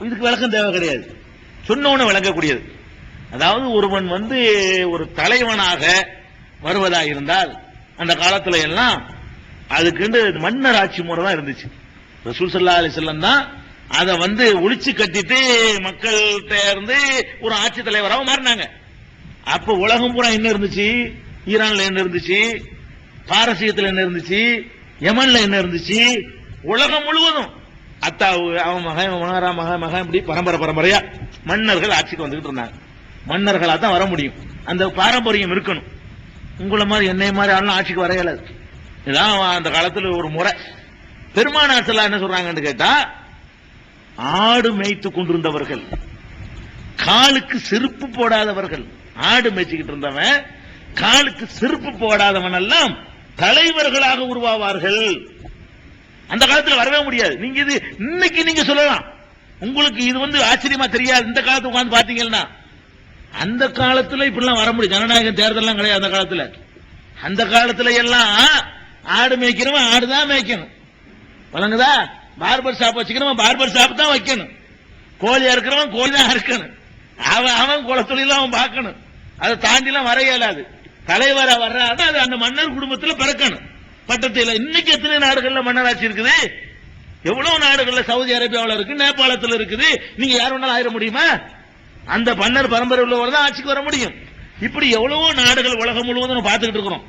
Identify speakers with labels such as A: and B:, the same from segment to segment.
A: இதுக்கு விளக்கம் தேவை கிடையாது. சொன்னவன விளங்கக்கூடியது. அதாவது ஒருவன் வந்து ஒரு தலைவனாக வருவதா இருந்தால் அந்த காலத்துல எல்லாம் அதுக்குண்டு மன்னர் ஆட்சி முறை தான் இருந்துச்சு. ரசூல் சல்லா அலிசல்லம் தான் அதை வந்து ஒழிச்சு கட்டிட்டு மக்கள்கிட்ட இருந்து ஒரு ஆட்சி தலைவராக மாறினாங்க. அப்ப உலகம் பூரா என்ன இருந்துச்சு? ஈரான்ல என்ன இருந்துச்சு? பாரசீகத்தில் என்ன இருந்துச்சு? யமன்ல என்ன இருந்துச்சு? உலகம் முழுவதும் அத்தாவு அவன் மகன் இவன் மகாரா மகன் மகன் இப்படி பரம்பரை பரம்பரையா மன்னர்கள் ஆட்சிக்கு வந்துகிட்டு இருந்தாங்க. மன்னர்களா தான் வர முடியும். அந்த பாரம்பரியம் இருக்கணும். உங்களை மாதிரி என்னை மாதிரி ஆளும் ஆட்சிக்கு வர இயலாது இதான் அந்த காலத்தில் ஒரு முறை. பெருமானார் செல்லா என்ன சொல்றாங்கன்னு கேட்டா ஆடு மேய்த்து கொண்டிருந்தவர்கள் காலுக்கு செருப்பு போடாதவர்கள் ஆடு மேய்ச்சிக்கிட்டு இருந்தவன் காலுக்கு செருப்பு போடாதவன் எல்லாம் தலைவர்களாக உருவாவார்கள். அந்த காலத்துல வரவே முடியாது. நீங்க இது இன்னைக்கு நீங்க சொல்லலாம். உங்களுக்கு இது வந்து ஆச்சரியமா தெரியாது. இந்த காலத்துல உட்காந்து பாத்தீங்கன்னா அந்த காலத்துல இப்படிலாம் வர முடியும் ஜனநாயக தேர்தல்லாம் கிடையாது அந்த காலத்துல. அந்த காலத்துல எல்லாம் ஆடு மேய்க்கிறவன் ஆடு தான் மேய்க்கணும். வழங்குதா பார்பர் ஷாப் வச்சுக்கிறவன் பார்பர் ஷாப் தான் வைக்கணும். கோழி அறுக்கிறவன் கோழி தான் அறுக்கணும். அவன் அவன் குளத்தொழில அவன் பார்க்கணும். அதை தாண்டிலாம் வர இயலாது. தலைவரா வர்றாதான் அது அந்த மன்னர் குடும்பத்துல பிறக்கணும். பட்டத்தில் இன்னைக்கு எத்தனை நாடுகள்ல மன்னராட்சி இருக்குது? எவ்வளவு நாடுகள்ல சவுதி அரேபியாவில் இருக்கு நேபாளத்தில் இருக்குது? நீங்க யார் வேணாலும் ஆயிட முடியுமா? அந்த மன்னர் பரம்பரை உள்ளவர் தான் ஆட்சிக்கு வர முடியும். இப்படி எவ்வளவோ நாடுகள் உலகம் முழுவதும் பார்த்துக்கிட்டு இருக்கிறோம்.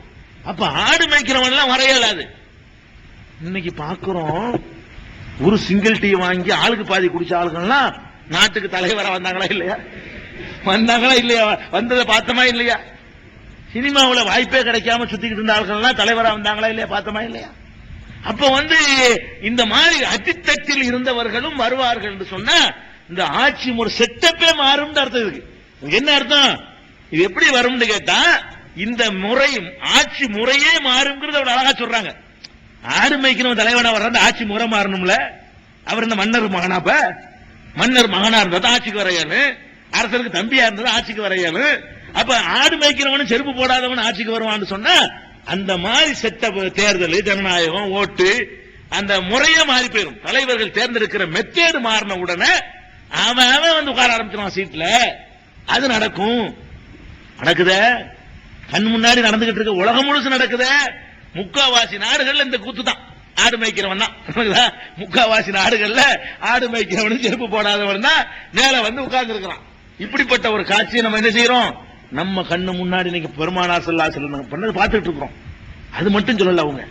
A: அப்ப ஆடு மேய்க்கிறவன் எல்லாம் வர இயலாது. இன்னைக்கு பாக்குறோம் ஒரு சிங்கிள் டீ வாங்கி ஆளுக்கு பாதி குடிச்ச ஆளுகள்லாம் நாட்டுக்கு தலைவரா வந்தாங்களா இல்லையா? வந்தாங்களா இல்லையா? வந்ததை பார்த்தோமா இல்லையா? சினிமாவில் வாய்ப்பே கிடைக்காம சுத்திக்கிட்டு இருந்த ஆளுங்கள்லாம் தலைவரா வந்தாங்களா இல்லையா? பார்த்தோமா இல்லையா? அப்ப வந்து இந்த மாதிரி அடித்தட்டில் இருந்தவர்களும் வருவார்கள் என்று சொன்னா இந்த ஆட்சி முறை செட்டப்பே மாறும் அர்த்தம் இருக்கு இதுக்கு என்ன அர்த்தம்? இது எப்படி வரும்னு கேட்டா இந்த முறை ஆட்சி முறையே மாறுங்கிறது அவர் அழகா சொல்றாங்க. ஆடு மேய்க்கிறவன் தலைவனா வர்ற அந்த ஆட்சி முறை மாறணும்ல. அவர் இந்த மன்னர் மகனாப்ப மன்னர் மகனா இருந்தா தான் ஆட்சிக்கு வரையானு அரசருக்கு தம்பியா இருந்தது ஆட்சிக்கு வரையானு அப்ப ஆடு மேய்க்கிறவனும் செருப்பு போடாதவன் ஆட்சிக்கு வருவான்னு சொன்னா அந்த மாதிரி செட்ட தேர்தல் ஜனநாயகம் ஓட்டு அந்த முறையே மாறி போயிடும் தலைவர்கள் தேர்ந்தெடுக்கிற மெத்தேடு மாறின உடனே அவன் அவன் வந்து உட்கார ஆரம்பிச்சிருவான் சீட்ல. அது நடக்கும். நடக்குதே? கண் முன்னாடி நடந்துகிட்டு இருக்க உலகம் முழுசு நடக்குதே? முக்காவாசி நாடுகள்ல இந்த கூத்து தான் ஆடு மேய்க்கிறவன் தான். முக்காவாசி நாடுகள்ல ஆடு மேய்க்கிறவனும் செருப்பு போடாதவன் தான் மேல வந்து உட்கார்ந்து இருக்கிறான் இப்படிப்பட்ட ஒரு காட்சியை நம்ம என்ன செய்யறோம்? நம்ம கண்ணு முன்னாடி இன்னைக்கு பெருமானா சொல்லா சொல்ல பண்ணது பார்த்துட்டு இருக்கிறோம். அது மட்டும் சொல்லல அவங்க.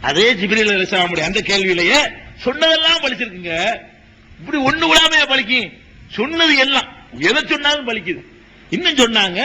A: அதே ஜிபிரியில் அலிஸ்லாமுடைய அந்த கேள்வியிலேயே சொன்னதெல்லாம் பழிச்சிருக்குங்க இப்படி ஒண்ணு விடாமையா பலிக்கும். சொன்னது எல்லாம். எதை சொன்னாலும் பலிக்குது. இன்னும் சொன்னாங்க